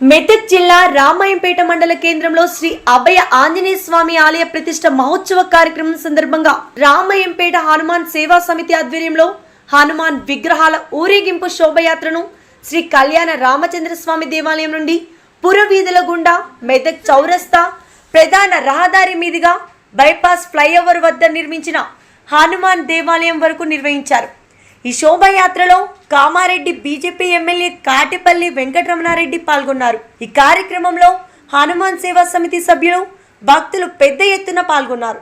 మెదక్ జిల్లా రామాయంపేట మండల కేంద్రంలో శ్రీ అభయ ఆంజనేయ స్వామి ఆలయ ప్రతిష్ట మహోత్సవ కార్యక్రమం సందర్భంగా రామాయంపేట హనుమాన్ సేవా సమితి ఆధ్వర్యంలో హనుమాన్ విగ్రహాల ఊరేగింపు శోభయాత్రను శ్రీ కళ్యాణ రామచంద్ర స్వామి దేవాలయం నుండి పురవీధుల గుండా మెదక్ చౌరస్తా ప్రధాన రహదారి మీదుగా బైపాస్ ఫ్లైఓవర్ వద్ద నిర్మించిన హనుమాన్ దేవాలయం వరకు నిర్వహించారు. ఈ శోభాయాత్రలో కామారెడ్డి బీజేపీ ఎమ్మెల్యే కాటిపల్లి వెంకటరమణారెడ్డి పాల్గొన్నారు. ఈ కార్యక్రమంలో హనుమాన్ సేవా సమితి సభ్యులు భక్తులు పెద్ద ఎత్తున పాల్గొన్నారు.